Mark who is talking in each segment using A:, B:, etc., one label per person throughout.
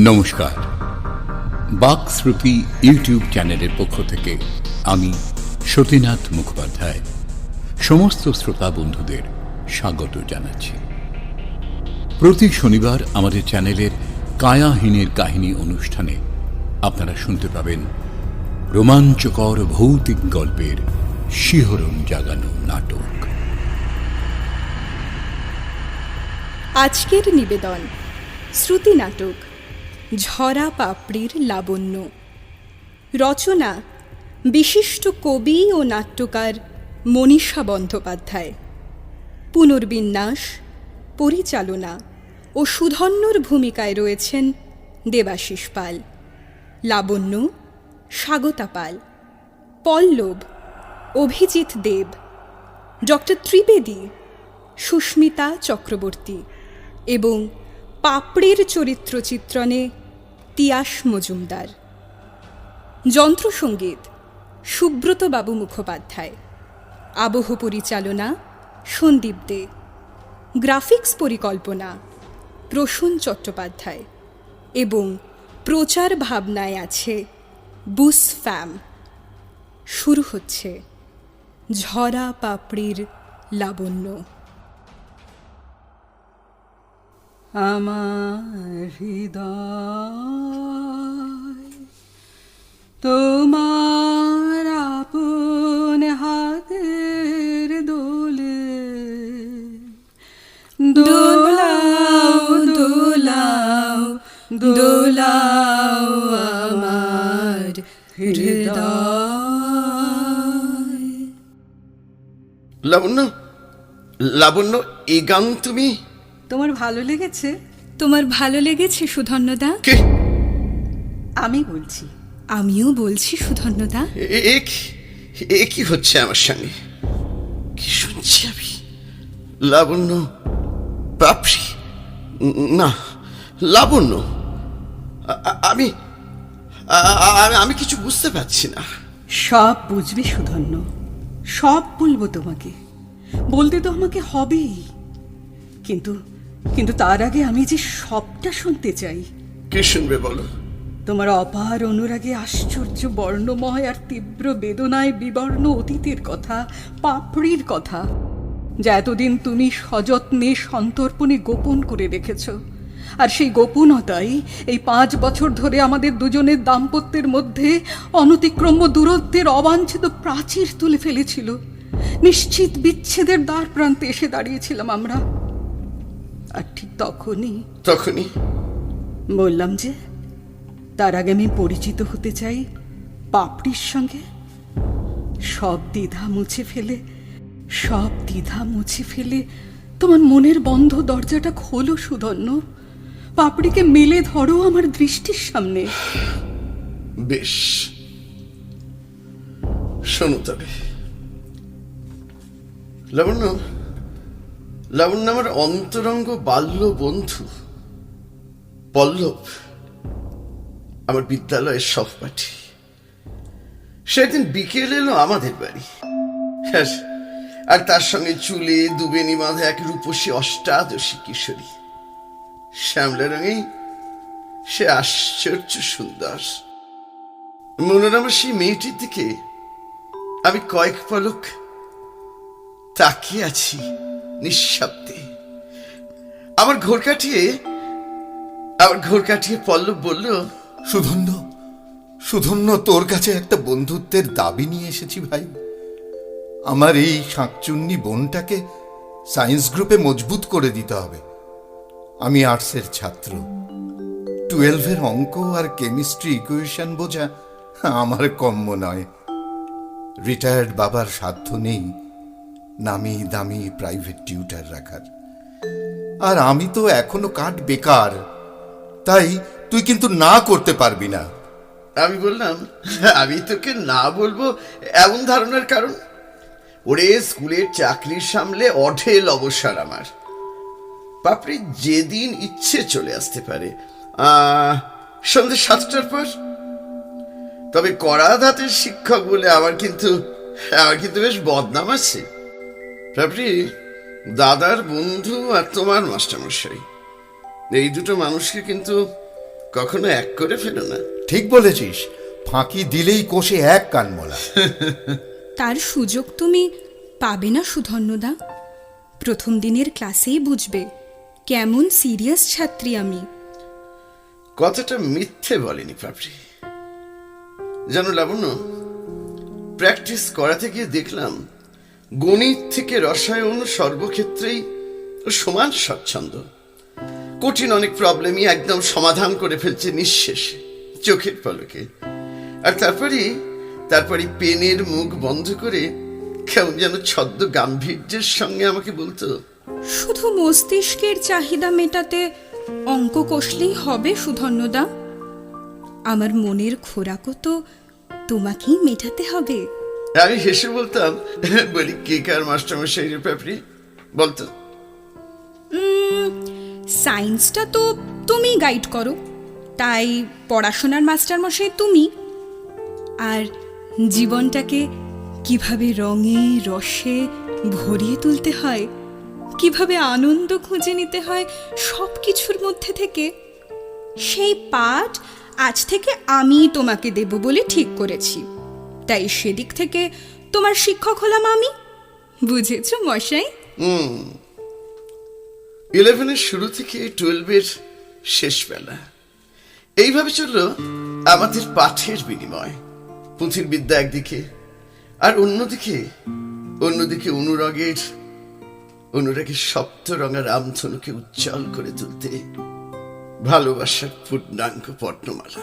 A: নমস্কার। বাক শ্রুতি ইউটিউব চ্যানেলের পক্ষ থেকে আমি সতীনাথ মুখোপাধ্যায়। সমস্ত শ্রোতা বন্ধুদের স্বাগত জানাচ্ছি। প্রতি শনিবার আমাদের চ্যানেলের কায়াহীনের কাহিনী অনুষ্ঠানে আপনারা শুনতে পাবেন রোমাঞ্চকর ভৌতিক গল্পের শিহরণ জাগানো নাটক।
B: আজকের নিবেদন শ্রুতি নাটক। ঝরা পাপড়ির লাবণ্য। রচনা, বিশিষ্ট কবি ও নাট্যকার মনীষা বন্দ্যোপাধ্যায়। পুনর্বিন্যাস, পরিচালনা ও সুধন্যর ভূমিকায় রয়েছেন দেবাশিস পাল। লাবণ্য, স্বাগতা পাল। পল্লব, অভিজিৎ দেব। ডক্টর ত্রিবেদী, সুস্মিতা চক্রবর্তী। এবং পাপড়ির চরিত্র চিত্রণে তিয়াস মজুমদার। যন্ত্রসঙ্গীত সুব্রত বাবু মুখোপাধ্যায়। আবহ পরিচালনা সন্দীপ দে। গ্রাফিক্স পরিকল্পনা প্রসূন চট্টোপাধ্যায়। এবং প্রচার ভাবনায় আছে বুস ফ্যাম। শুরু হচ্ছে ঝরা পাপড়ির লাবণ্য।
C: আমার হৃদয়। তোমার আপন হাতের দোলে দোলাও দোলাও দোলাও আমার হৃদয়।
D: লাবণ্য লাবণ্য, এই গান তুমি
C: তোমার ভালো লেগেছে?
B: তোমার ভালো লেগেছে সুধন্যদা?
D: কে?
C: আমি বলছি।
B: আমিও বলছি সুধন্যদা।
D: এ- এ কি- হচ্ছে আমার সঙ্গে? কি শুনছি আমি? লাবণ্য পাপড়ি না লাবণ্য। আমি আমি কিছু বুঝতে পারছি না।
C: সব বুঝবে সুধন্য। সব বলব তোমাকে। বলতে তো আমাকে হবেই। কিন্তু কিন্তু তার আগে আমি যে সবটা শুনতে চাই।
D: কি শুনবে বলো?
C: তোমার অপার অনুরাগে আশ্চর্য বর্ণময় আর তীব্র বেদনায় বিবর্ণ অতীতের কথা পাপড়ির কথা যা এতদিন তুমি সযত্নে সন্তর্পণে গোপন করে রেখেছ। আর সেই গোপনতাই এই পাঁচ বছর ধরে আমাদের দুজনের দাম্পত্যের মধ্যে অনতিক্রম্য দূরত্বের অবাঞ্ছিত প্রাচীর তুলে ফেলেছিল। নিশ্চিত বিচ্ছেদের দ্বার প্রান্তে এসে দাঁড়িয়েছিলাম আমরা। আর ঠিক তখনই
D: তখনই।
C: বললাম যে তার আগে আমি পরিচিত হতে চাই পাপড়ির সঙ্গে। সব দ্বিধা মুছে ফেলে সব দ্বিধা মুছে ফেলে তোমার মনের বন্ধ দরজাটা খোলো সুধন্য। পাপড়িকে মেলে ধরো আমার দৃষ্টির সামনে।
D: বেশ। শোনো তবে। লাবণ্য লাবণ্য আমার অন্তরঙ্গ বাল্য বন্ধু। পল্লব, আমার বিদ্যালয়ের সহপাঠী। সেদিন বিকেল এলো আমাদের বাড়ি। আর আর তার সঙ্গে চুলে দুবেনি বাঁধা এক রূপসী অষ্টাদশী কিশোরী। শ্যামলা রঙেই সে আশ্চর্য সুন্দর। মনোরমা সেই মেয়েটির দিকে আমি কয়েক পলক তাকিয়ে আছি। নিঃশব্দে। আমার ঘোর কাটিয়ে, আমার ঘোর কাটিয়ে পল্লব বলল,
E: সুধন্য সুধন্য, তোর কাছে একটা বন্ধুত্বের দাবি নিয়ে এসেছি ভাই। আমার এই শাঁকচুন্নি বোনটাকে সায়েন্স গ্রুপে মজবুত করে দিতে হবে। আমি আর্টসের ছাত্র। টুয়েলভের অঙ্ক আর কেমিস্ট্রি ইকুয়েশন বোঝা আমার কম্য নয়। রিটায়ার্ড বাবার সাধ্য নেই। নামি দামি প্রাইভেট টিউটার রাখার। আর আমি তো এখনও কাঠ বেকার তাই তুই কিন্তু না করতে পারবি না।
D: আমি বললাম আমি তোকে না বলব এমন ধারণার কারণ? ওরে স্কুলের চাকরির সামলে অঢেল অবসর আমার। পাপড়ি যেদিন ইচ্ছে চলে আসতে পারে আহ, সন্ধ্যে সাতটার পর। তবে কড়া ধাতের শিক্ষক বলে আমার কিন্তু আমার কিন্তু বেশ বদনাম আছে। পাপড়ি দাদার বন্ধু আর তোমার মাস্টারমশাই। এই দুটো মানুষকে কিন্তু কখনো এক করে ফেলো না।
E: ঠিক বলেছিস ফাঁকি দিলেই কোষে এক কানমলা
B: তার সুযোগ তুমি পাবে না সুধন্যদা। প্রথম দিনের ক্লাসেই বুঝবে কেমন সিরিয়াস ছাত্রী আমি।
D: কথাটা মিথ্যে বলেনি পাপড়ি জানো লাবণ্য প্র্যাকটিস করাতে গিয়ে দেখলাম গণিত থেকে রসায়ন সর্বক্ষেত্রেই সমান স্বচ্ছন্দ কঠিন অনেক প্রবলেমই একদম সমাধান করে ফেলছে নিঃশেষে, চোখের পলকে। আর তারপরে তারপরে পেনের মুখ বন্ধ করে কেমন যেন ছদ্ম গাম্ভীর্যের সঙ্গে আমাকে বলতো,
B: শুধু মস্তিষ্কের চাহিদা মেটাতে অঙ্ক কষলেই হবে, সুধন্যদা। আমার মনের খোরাকও তো তোমাকেই মেটাতে হবে।
D: আমি হেসে বলতাম, বলি, কে কার মাস্টারমশাই রে পাপড়ি বলতো।
B: সায়েন্সটা তো তুমি গাইড করো, তাই পড়াশোনার মাস্টারমশাই তুমি। আর জীবনটাকে কীভাবে রঙে, রসে ভরিয়ে তুলতে হয়, কীভাবে আনন্দ খুঁজে নিতে হয় সব কিছুর মধ্যে থেকে, সেই পাঠ আজ থেকে আমি তোমাকে দেব বলে ঠিক করেছি। তাই সেদিক থেকে তোমার শিক্ষক হলাম আমি। বুঝেছ মশাই?
D: ইলেভেনের শুরু থেকে টুয়েলভের শেষ বেলা। এইভাবে চলল আমাদের পাঠের বিনিময়। পুঁথির বিদ্যা একদিকে আর অন্যদিকে অন্যদিকে অনুরাগের অনুরাগের সপ্ত রঙা রামধনুকে উজ্জ্বল করে তুলতে ভালোবাসার পূর্ণাঙ্গ পর্ণমালা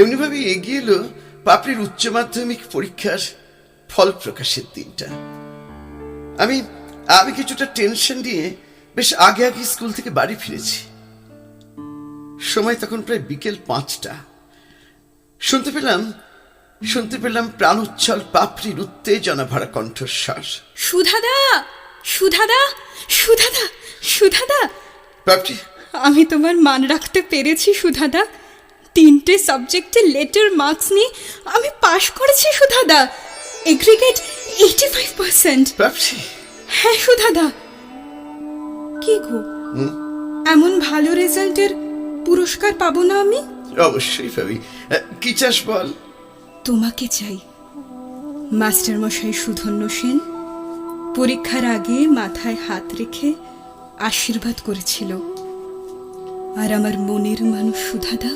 D: এমনিভাবে এগিয়ে এলো পাপড়ির উচ্চ মাধ্যমিক পরীক্ষার ফল প্রকাশের দিনটা। আমি আমি কিছুটা টেনশন নিয়ে বেশ আগে আগে স্কুল থেকে বাড়ি ফিরেছি। সময় তখন প্রায় বিকেল পাঁচটা। শুনতে পেলাম শুনতে পেলাম প্রাণোচ্ছল পাপড়ির উত্তেজনা ভরা কণ্ঠস্বর।
B: সুধাদা! সুধাদা! সুধাদা! সুধাদা!
D: পাপড়ি?
B: আমি তোমার মান রাখতে পেরেছি সুধাদা। তিনটে সাবজেক্টে লেটার মার্কস নিয়ে আমি পাশ করেছি সুধাদা। এগ্রিগেট এইটি ফাইভ পার্সেন্ট হ্যাঁ সুধাদা। কি গো? এমন ভালো রেজাল্টের পুরস্কার পাবো না আমি?
D: অবশ্যই পাবি। কি চাস বল?
B: তোমাকে চাই। মাস্টারমশাই সুধন্য সেন পরীক্ষার আগে মাথায় হাত রেখে আশীর্বাদ করেছিল। আর আমার মনের মানুষ সুধাদা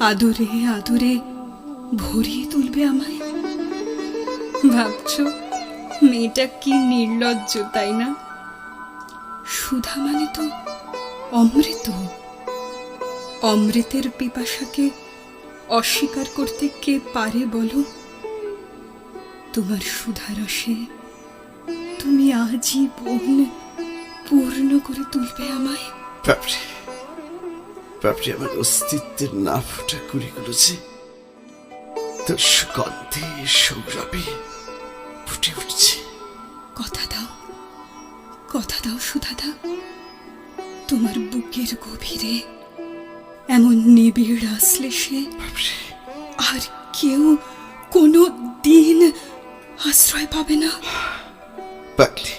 B: আদরে আদরে, ভরিয়ে তুলবে আমায়। ভাবছ, মেয়েটা কি নির্লজ্জ, তাই না? সুধা মানে তো অমৃত। অমৃতের পিপাসাকে অস্বীকার করতে কে পারে বলো? তোমার সুধারসে তুমি আজই আজীবন পূর্ণ করে তুলবে আমায়।
D: পাপড়ি আমার অস্তিত্বের না ফোটা কুড়ি গুলোছে তোর সুগন্ধে সৌরভে ফুটে উঠছে।
B: কথা দাও কথা দাও সুধাদা। তোমার বুকের গভীরে এমন নিবিড় আসলে সে আর কেউ কোনো দিন আশ্রয় পাবে না।
D: পাগলি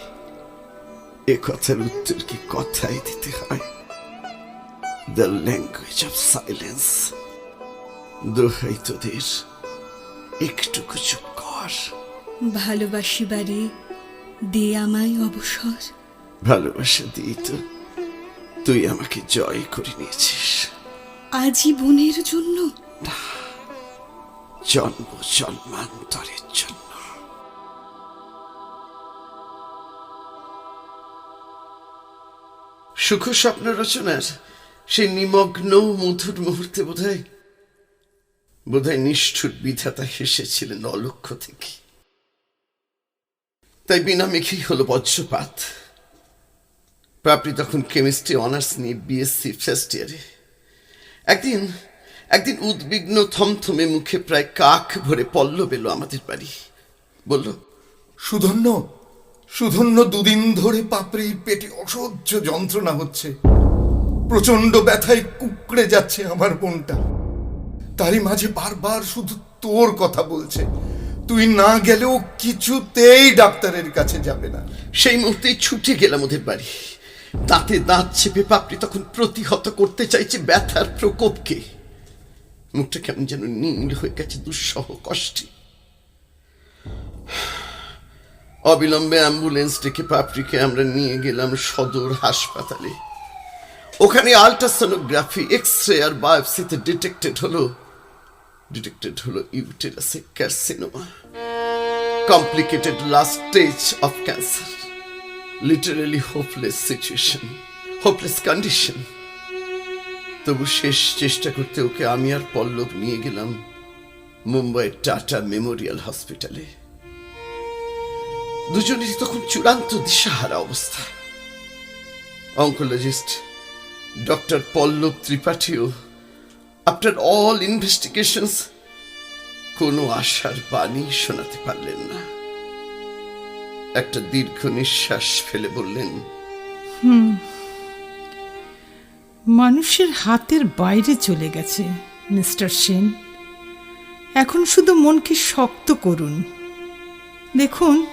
D: এ কথার উত্তর কি কথাই দিতে হয়? দ্য ল্যাঙ্গুয়েজ অফ সাইলেন্স দোহাই তোদের একটুকু চুপ কর
B: ভালোবাসি বারে দে আমায় অবসর
D: ভালোবাসা দিয়ে তো তুই আমাকে জয় করে নিয়েছিস
B: আজীবনের জন্য
D: জন্ম জন্মান্তরের জন্য সুখ স্বপ্ন রচনার সেই নিমগ্ন মধুর মুহূর্তে বোধহয় বোধহয় নিষ্ঠুর বিধাতা হেসেছিলেন অলক্ষ থেকে। তাই বিনা মেখেই হলো বজ্রপাত। পাপড়ি তখন কেমিস্ট্রি অনার্স নিয়ে বিএসসি ফার্স্ট ইয়ারে একদিন একদিন উদ্বিগ্ন থমথমে মুখে প্রায় কাক ভরে পল্লব এলো আমাদের বাড়ি। বলল,
E: সুধন্য সুধন্য দুদিন ধরে পাপড়ির পেটে অসহ্য যন্ত্রণা হচ্ছে। প্রচণ্ড ব্যথায় কুকড়ে যাচ্ছে আমার বোনটা তারই মাঝে বারবার শুধু তোর কথা বলছে। তুই না গেলেও কিছুতেই ডাক্তারের কাছে যাবে না।
D: সেই মুহূর্তেই ছুটে গেলাম ওদের বাড়ি। দাঁতে দাঁত চেপে পাপড়ি তখন প্রতিহত করতে চাইছে ব্যথার প্রকোপকে। মুখটা কেমন যেন নীল হয়ে গেছে, দুঃসহ কষ্টে। অবিলম্বে অ্যাম্বুলেন্স ডেকে পাপড়িকে আমরা নিয়ে গেলাম সদর হাসপাতালে। ওখানে আল্ট্রাসোনোগ্রাফি এক্স রে আর বায়োপসিতে ডিটেক্টেড হলো ডিটেক্টেড হলো ইউটেরাসে carcinoma complicated last stage of cancer. Literally hopeless situation, hopeless condition. তবু শেষ চেষ্টা করতে ওকে আমি আর পল্লব নিয়ে গেলাম মুম্বাইয়ের টাটা মেমোরিয়াল হসপিটালে। দুজনেরই তখন চূড়ান্ত দিশাহারা অবস্থা। অঙ্কোলজিস্ট ডক্টর পল্লব ত্রিপাঠীও আফটার অল ইনভেস্টিগেশনস কোনো আশার বাণী শোনাতে পারলেন না। একটা দীর্ঘ নিঃশ্বাস ফেলে বললেন
F: মানুষের হাতের বাইরে চলে গেছে, মিস্টার সেন। এখন শুধু মনকে শক্ত করুন। দেখুন,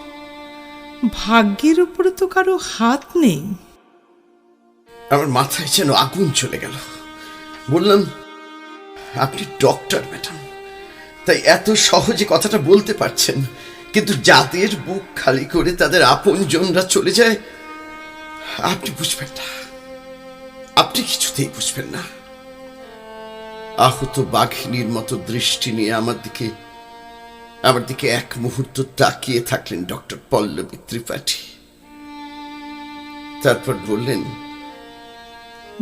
F: ভাগ্যের উপরে তো কারও হাত নেই।
D: আমার মাথায় যেন আগুন চলে গেল। বললাম, আপনি ডক্টর ম্যাডাম তাই এত সহজে কথাটা বলতে পারছেন, কিন্তু যাদের বুক খালি করে তাদের আপনজনরা চলে যায়। আপনি বুঝবেন না। আপনি কিছুতেই বুঝবেন না। আহত বাঘিনীর মতো দৃষ্টি নিয়ে আমার দিকে আমার দিকে এক মুহূর্ত তাকিয়ে থাকলেন ডক্টর পল্লবী ত্রিপাঠী। তারপর বললেন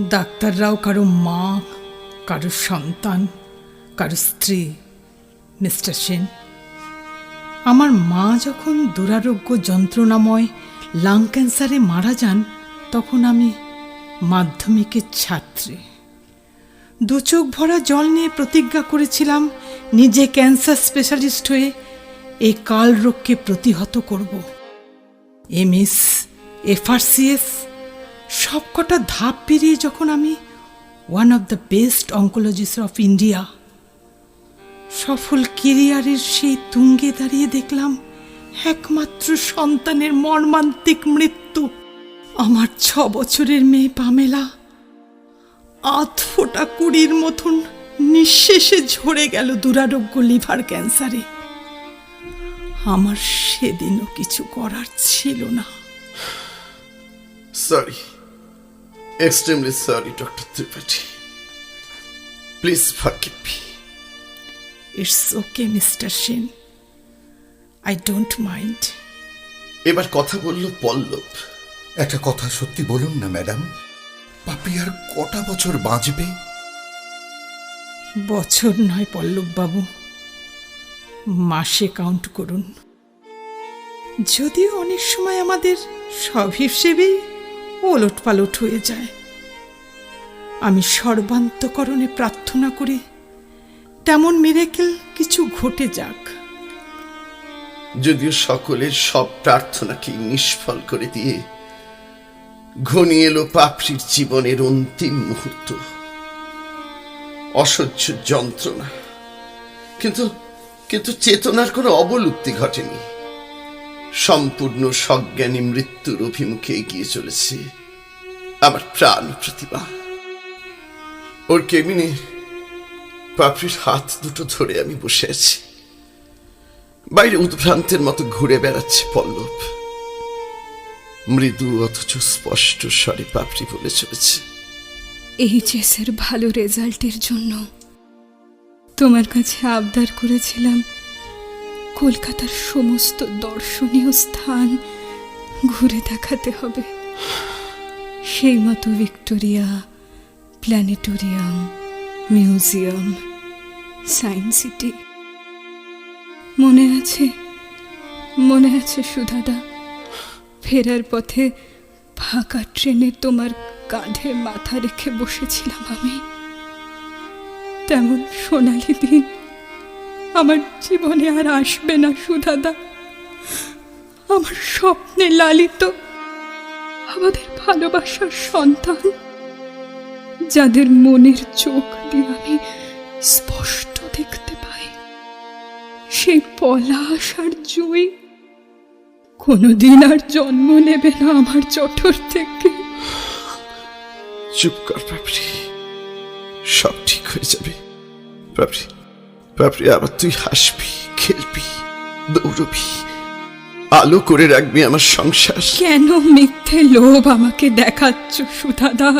F: ডাক্তাররাও কারও মা, কারও সন্তান, কারও স্ত্রী, মিস্টার সেন। আমার মা যখন দুরারোগ্য যন্ত্রণাময় লাং ক্যান্সারে মারা যান, তখন আমি মাধ্যমিকের ছাত্রী। দু চোখ ভরা জল নিয়ে প্রতিজ্ঞা করেছিলাম, নিজে ক্যান্সার স্পেশালিস্ট হয়ে এই কাল রোগকে প্রতিহত করব। এমএস এফআরসিএস সবকটা ধাপ পেরিয়ে যখন আমি one of the best oncologist of India সফল কেরিয়ারের সেই তুঙ্গে দাঁড়িয়ে দেখলাম একমাত্র সন্তানের মর্মান্তিক মৃত্যু, আমার ছ বছরের মেয়ে পামেলা। আধ ফোটা কুড়ির মতন নিঃশেষে ঝরে গেল দুরারোগ্য লিভার ক্যান্সারে। আমার সেদিনও কিছু করার ছিল না।
D: Sorry. Extremely sorry, Dr. Tripathi. Please forgive me.
F: It's okay mister Sen I don't mind
D: এবার কথা বলল পল্লব
E: একটা কথা সত্যি বলুন না ম্যাডাম পাপড়ি আর কটা বছর বাঁচবে
F: বছর নয় পল্লব বাবু মাসে কাউন্ট করুন যদিও অনেক সময় আমাদের সব হিসেবেই ওলট পালট হয়ে যায়। আমি সর্বান্তকরণে প্রার্থনা করি, তেমন মিরেকেল কিছু ঘটে যাক।
D: যদিও সকলের সব প্রার্থনাকে নিষ্ফল করে দিয়ে ঘনিয়ে এলো পাপড়ির জীবনের অন্তিম মুহূর্ত। অসহ্য যন্ত্রণা। কিন্তু কিন্তু চেতনার কোনো অবলুপ্তি ঘটেনি। সম্পূর্ণ সজ্ঞানী মৃত্যুর অভিমুখে এগিয়ে চলেছে আমার প্রাণ প্রতিভা ওর কেবিনে পাপড়ির হাত দুটো ধরে আমি বসে আছি। বাইরে উদ্ভ্রান্তের মতো ঘুরে বেড়াচ্ছে পল্লব। মৃদু অথচ স্পষ্ট স্বরে পাপড়ি বলে চলেছে।
B: এইচএসের ভালো রেজাল্টের জন্য তোমার কাছে আবদার করেছিলাম কলকাতার সমস্ত দর্শনীয় স্থান ঘুরে দেখাতে হবে। সেই মতো Victoria, planetarium, museum science city. মনে আছে মনে আছে সুধাদা, ফেরার পথে ফাঁকা ট্রেনে তোমার কাঁধে মাথা রেখে বসেছিলাম আমি। তেমন সোনালি দিন আমার জীবনে আর আসবে না সুধাদা। আমার স্বপ্নে লালিত আমাদের ভালোবাসার সন্তান, যাদের মনের চোখ দিয়ে আমি স্পষ্ট দেখতে পাই। সেই পলাশ আর জুই কোনোদিন আর জন্ম নেবে না আমার চঠর থেকে।
D: চুপ কর সব ঠিক হয়ে যাবে। পাপড়ি পাপড়ি আবার তুই হাসবি খেলবি দৌড়বি আলো করে রাখবি আমার সংসার।
B: কেন মিথ্যে লোভ আমাকে দেখাচ্ছ সুধাদা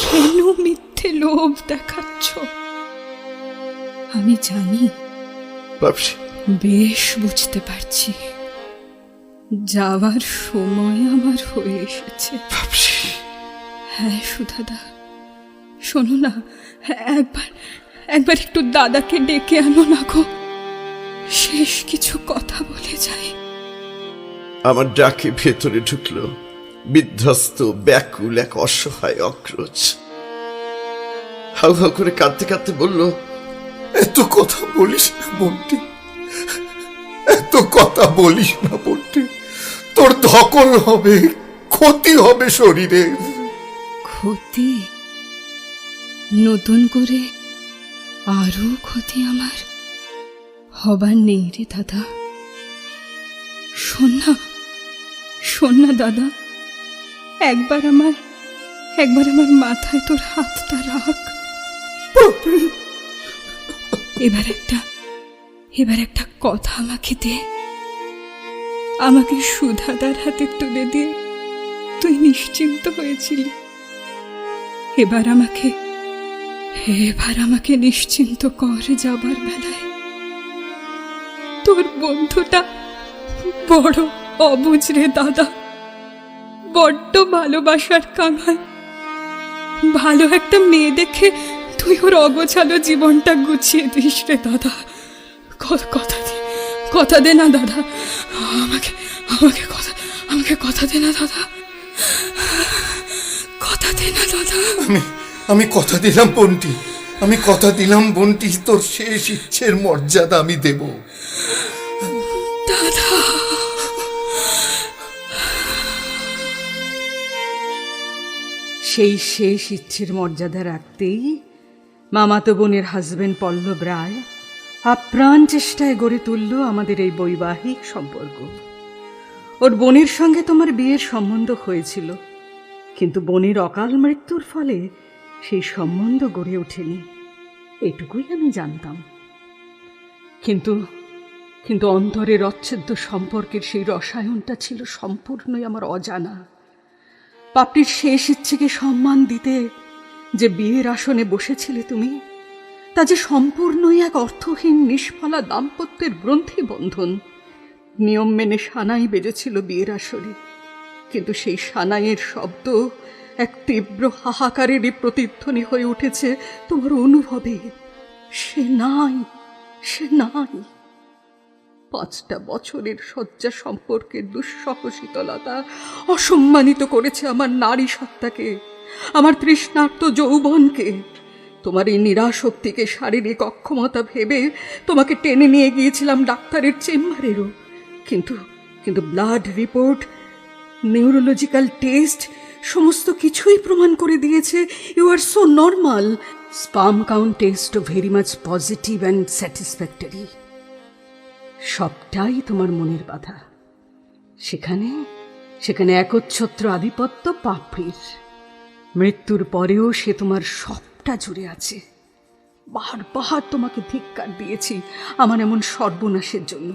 B: কেন মিথ্যে লোভ দেখাচ্ছ? আমি জানি।
D: পাপড়ি
B: বেশ বুঝতে পারছি। যাওয়ার সময় আমার হয়ে এসেছে।
D: পাপড়ি
B: হ্যাঁ সুধাদা শোনো না একবার একবার একটু দাদাকে ডেকে আনো না গো। শেষ কিছু কথা বলে যায়
D: আমার ডাকে ভেতরে ঢুকলো। বিধ্বস্ত ব্যাকুল এক অসহায় অক্রোচ। হাউ হাউ করে কাঁদতে কাঁদতে বলল
E: এত কথা বলিস না বন্টি। এত কথা বলিস না বন্টি। তোর ধকল হবে ক্ষতি হবে শরীরের।
B: ক্ষতি? নতুন করে আরও ক্ষতি আমার হবার নেই রে দাদা। শোন না শোন না দাদা। একবার আমার একবার আমার মাথায় তোর হাতটা রাখ। এবার একটা এবার একটা কথা আমাকে দে। আমাকে সুধাদার হাতে তুলে দিয়ে তুই নিশ্চিন্ত হয়েছিলি। এবার আমাকে এবার আমাকে নিশ্চিন্ত কর যাবার বেলায়। তোর বন্ধুটা বড় অবুঝরে দাদা। বড্ড ভালোবাসার কাঙাল। ভালো একটা মেয়ে দেখে তুই ওর অগোছালো জীবনটা গুছিয়ে দিস রে দাদা। কথা দে কথা দে না দাদা। আমাকে আমাকে কথা আমাকে কথা দে না দাদা। কথা দে না দাদা।
E: আমি কথা দিলাম, বন্টি। আমি কথা দিলাম, বন্টি, তোর শেষ ইচ্ছের মর্যাদা আমি দেব।
B: দাদা।
C: সেই শেষ ইচ্ছের মর্যাদা রাখতেই মামাতো বোনের হাজবেন্ড পল্লব রায় আপ্রাণ চেষ্টায় গড়ে তুলল আমাদের এই বৈবাহিক সম্পর্ক। ওর বোনের সঙ্গে তোমার বিয়ের সম্বন্ধ হয়েছিল, কিন্তু বোনের অকাল মৃত্যুর ফলে সেই সম্বন্ধ গড়ে ওঠেনি। এটুকুই আমি জানতাম। কিন্তু কিন্তু অন্তরের অচ্ছেদ্য সম্পর্কের সেই রসায়নটা ছিল সম্পূর্ণই আমার অজানা। পাপটির শেষ ইচ্ছেকে সম্মান দিতে যে বিয়ের আসনে বসেছিলে তুমি, তা যে সম্পূর্ণই এক অর্থহীন, নিষ্ফলা দাম্পত্যের গ্রন্থি বন্ধন। নিয়ম মেনে সানাই বেজেছিল বিয়ের আসরে। কিন্তু সেই সানাইয়ের শব্দ এক তীব্র হাহাকারেরই প্রতিধ্বনি হয়ে উঠেছে তোমার অনুভবে। সে নাই সে নাই। পাঁচটা বছরের শয্যা সম্পর্কে দুঃসহ শীতলতা অসম্মানিত করেছে আমার নারী সত্তাকে, আমার তৃষ্ণার্ত যৌবনকে। তোমার এই নিরাশক্তিকে শারীরিক অক্ষমতা ভেবে তোমাকে টেনে নিয়ে গিয়েছিলাম ডাক্তারের চেম্বারেরও। কিন্তু কিন্তু ব্লাড রিপোর্ট নিউরোলজিক্যাল টেস্ট সমস্ত কিছুই প্রমাণ করে দিয়েছে। You are so normal sperm count টেস্টও very much positive and satisfactory সবটাই তোমার মনের বাধা। সেখানে সেখানে একচ্ছত্র আধিপত্য পাপড়ির মৃত্যুর পরেও সে তোমার সবটা জুড়ে আছে। বারবার তোমাকে ধিক্কার দিয়েছি আমার এমন সর্বনাশের জন্য।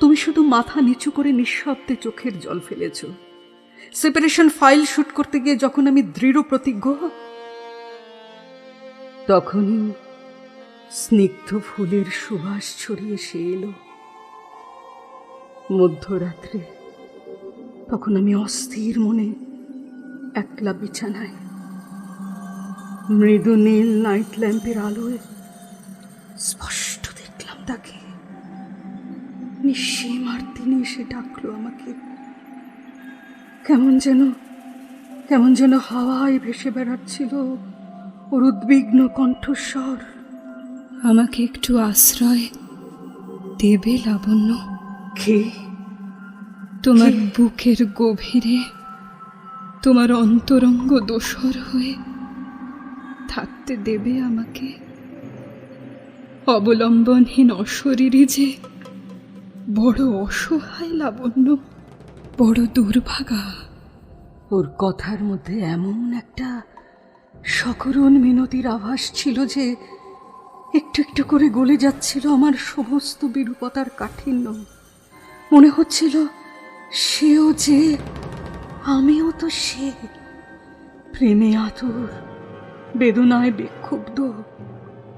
C: তুমি শুধু মাথা নিচু করে নিঃশব্দে চোখের জল ফেলেছ। সেপারেশন ফাইল শুট করতে গিয়ে যখন আমি দৃঢ় প্রতিজ্ঞ তখনই স্নিগ্ধ ফুলের সুবাস ছড়িয়ে সে এলো। মধ্যরাত্রে তখন আমি অস্থির মনে একলা বিছানায় মৃদু নীল নাইট ল্যাম্পের আলোয় স্পষ্ট দেখলাম তাকে। নিঃসীম আর তিনি এসে ডাকলো আমাকে। কেমন যেন কেমন যেন হাওয়ায় ভেসে বেড়াচ্ছিল ওর উদ্বিগ্ন কণ্ঠস্বর।
B: আমাকে একটু আশ্রয় দেবে লাবণ্য।
C: কে?
B: তোমার বুকের গভীরে তোমার অন্তরঙ্গ দোসর হয়ে থাকতে দেবে আমাকে। অবলম্বনহীন অশরীরী যে বড় অসহায় লাবণ্য। বড় দুর্ভাগা।
C: ওর কথার মধ্যে এমন একটা সকরণ মিনতির আভাস ছিল যে একটু একটু করে গলে যাচ্ছিল আমার সমস্ত বিরূপতার কাঠিন্য। মনে হচ্ছিল সেও যে আমিও তো সে। প্রেমে আতুর, বেদনায় বিক্ষুব্ধ,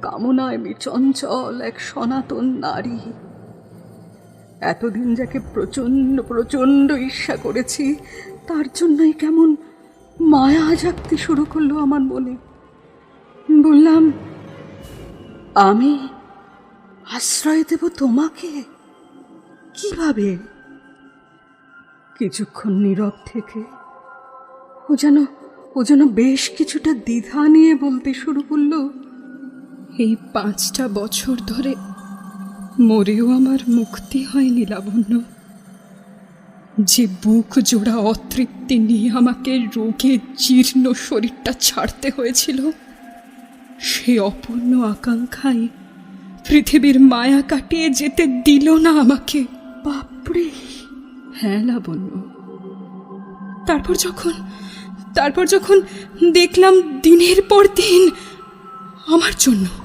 C: কামনায় বিচঞ্চল এক সনাতন নারী। এতদিন যাকে প্রচণ্ড প্রচণ্ড ঈর্ষা করেছি, তার জন্যই কেমন মায়া জাগতে শুরু করল আমার মনে। বললাম, আমি আশ্রয় দেব তোমাকে? কীভাবে? কিছুক্ষণ নীরব থেকে ও যেন ও যেন বেশ কিছুটা দ্বিধা নিয়ে বলতে শুরু করল,
B: এই পাঁচটা বছর ধরে মরেও আমার মুক্তি হয়নি, লাবণ্য। যে বুক জোড়া অতৃপ্তি নিয়ে আমাকে রোগে জীর্ণ শরীরটা ছাড়তে হয়েছিল, সে অপূর্ণ আকাঙ্ক্ষাই পৃথিবীর মায়া কাটিয়ে যেতে দিল না আমাকে।
C: বাপরে!
B: হ্যাঁ লাবণ্য। তারপর যখন তারপর যখন দেখলাম দিনের পর দিন আমার জন্য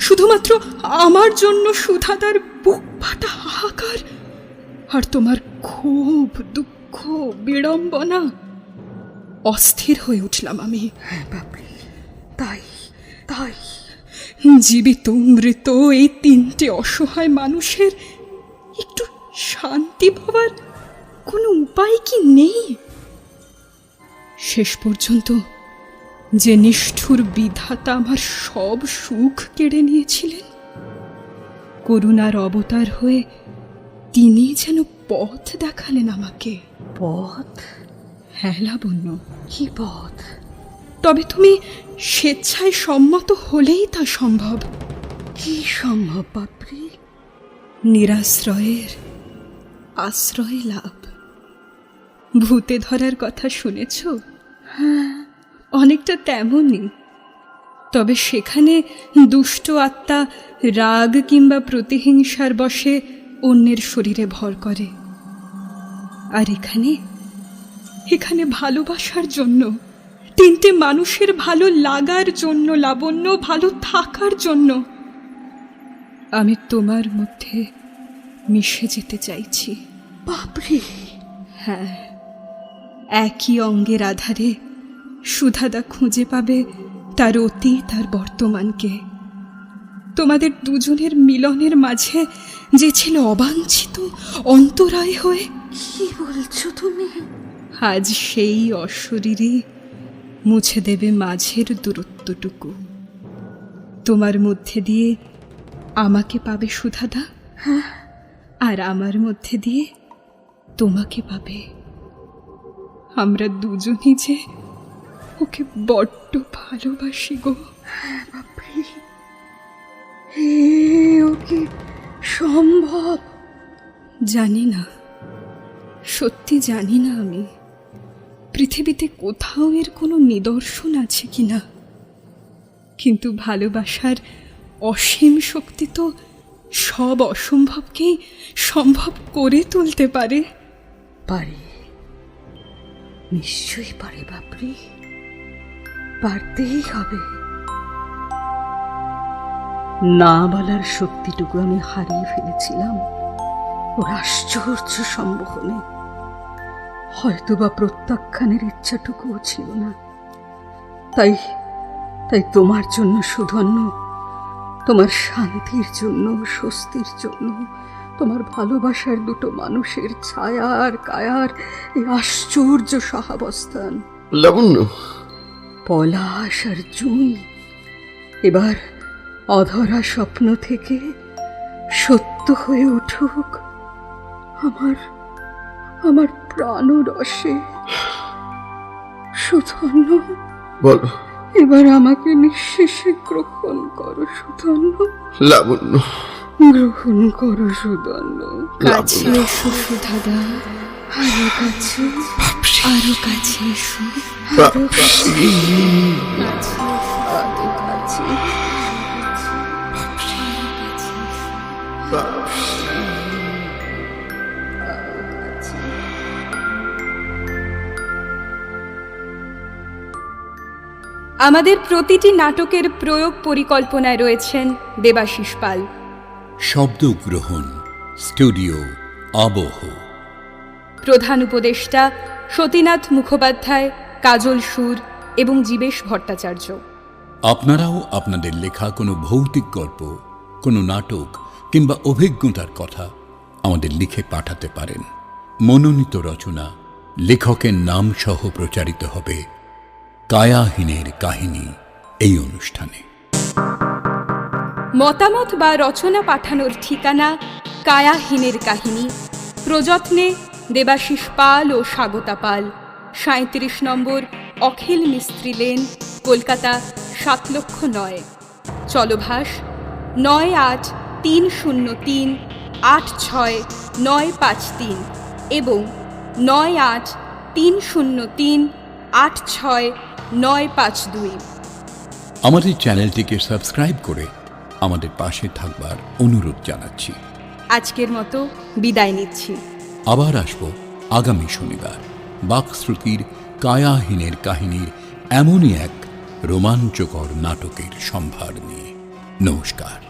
B: শুধুমাত্র আমার জন্য সুধাদার বুক ফাটা হাহাকার আর তোমার খুব দুঃখ বিড়ম্বনা। অস্থির হয়ে উঠলাম আমি।
C: হ্যাঁ তাই তাই।
B: জীবিত মৃত এই তিনটে অসহায় মানুষের একটু শান্তি পাওয়ার কোনো উপায় কি নেই? শেষ পর্যন্ত যে নিষ্ঠুর বিধাতা আমার সব সুখ কেড়ে নিয়েছিলেন। করুণার অবতার হয়ে তিনি যেন পথ দেখালেন আমাকে।
C: পথ?
B: হ্যাঁ লাবণ্য
C: কি পথ?
B: তবে তুমি স্বেচ্ছায় সম্মত হলেই তা সম্ভব।
C: কি সম্ভব বাপরে?
B: নিরাশ্রয়ের আশ্রয় লাভ। ভূতে ধরার কথা শুনেছ? হ্যাঁ। অনেকটা তেমনই। তবে সেখানে দুষ্ট আত্মা রাগ কিংবা প্রতিহিংসার বশে অন্যের শরীরে ভর করে। আর এখানে? এখানে ভালোবাসার জন্য তিনটে মানুষের ভালো লাগার জন্য লাবণ্য ভালো থাকার জন্য আমি তোমার মধ্যে মিশে যেতে চাইছি।
C: বাপরে!
B: হ্যাঁ একই অঙ্গের আধারে সুধাদা খুঁজে পাবে তার অতীত আর বর্তমানকে। তোমাদের দুজনের মিলনের মাঝে যে ছিল অবাঞ্ছিত অন্তরায় হয়ে
C: কি বলছো তুমি?
B: আজ সেই অশরীরই মুছে দেবে মাঝের দূরত্বটুকু। তোমার মধ্যে দিয়ে আমাকে পাবে সুধাদা? আর আমার মধ্যে দিয়ে তোমাকে পাবে। আমরা দুজনই যে ওকে বড্ড ভালোবাসি গো।
C: বাপরে। হে ও কি সম্ভব।
B: জানি না সত্যি জানি না আমি পৃথিবীতে কোথাও এর কোনো নিদর্শন আছে কি না। কিন্তু ভালোবাসার অসীম শক্তি তো সব অসম্ভবকেই সম্ভব করে তুলতে পারে।
C: পারে। নিশ্চয়ই পারে বাপরে। পারতেই হবে। না বলার শক্তিটুকু আমি হারিয়ে ফেলেছিলাম। ওর আশ্চর্য সম্ভবনে হয়তো বা প্রত্যাখ্যানের ইচ্ছাটুকুও ছিল না। তাই তাই তোমার জন্য সুধন্য তোমার শান্তির জন্য স্বস্তির জন্য তোমার ভালোবাসার দুটো মানুষের ছায়ার কায়ার এই আশ্চর্য সহাবস্থান।
D: লাবণ্য
C: পলাশ আর জুই এবার অধরা স্বপ্ন থেকে সত্য হয়ে উঠুক আমার আমার প্রাণরসে। সুধন্য
D: বলো।
C: এবার আমাকে নিঃশেষে গ্রহণ করো সুধন্য।
D: লাবণ্য।
C: গ্রহণ করো সুধন্য।
B: কাছে এসো সুধাদা।
C: আরও কাছে।
B: আরও কাছে এসো। আমাদের প্রতিটি নাটকের প্রয়োগ পরিকল্পনায় রয়েছেন দেবাশিস পাল।
A: শব্দ গ্রহণ স্টুডিও আবহ।
B: প্রধান উপদেষ্টা সতীনাথ মুখোপাধ্যায় কাজল সুর এবং জীবেশ ভট্টাচার্য।
A: আপনারাও আপনাদের লেখা কোনো ভৌতিক গল্প কোনো নাটক কিংবা অভিজ্ঞতার কথা আমাদের লিখে পাঠাতে পারেন। মনোনীত রচনা লেখকের নাম সহ প্রচারিত হবে কায়াহীনের কাহিনী এই অনুষ্ঠানে।
B: মতামত বা রচনা পাঠানোর ঠিকানা কায়াহীনের কাহিনী। প্রযত্নে দেবাশিস পাল ও স্বাগতা পাল। সাঁত্রিশ নম্বর অখিল মিস্ত্রি লেন কলকাতা সাত লক্ষ নয়। চলভাস নয় আট তিন শূন্য তিন আট ছয় নয় পাঁচ তিন এবং নয় আট তিন শূন্য তিন আট ছয় নয় পাঁচ দুই।
A: আমাদের চ্যানেলটিকে সাবস্ক্রাইব করে আমাদের পাশে থাকবার অনুরোধ জানাচ্ছি।
B: আজকের মতো বিদায় নিচ্ছি।
A: আবার আসব আগামী শনিবার। বাকশ্রুতির কায়াহীনের কাহিনীর এমনই এক রোমাঞ্চকর নাটকের সম্ভার নিয়ে। নমস্কার।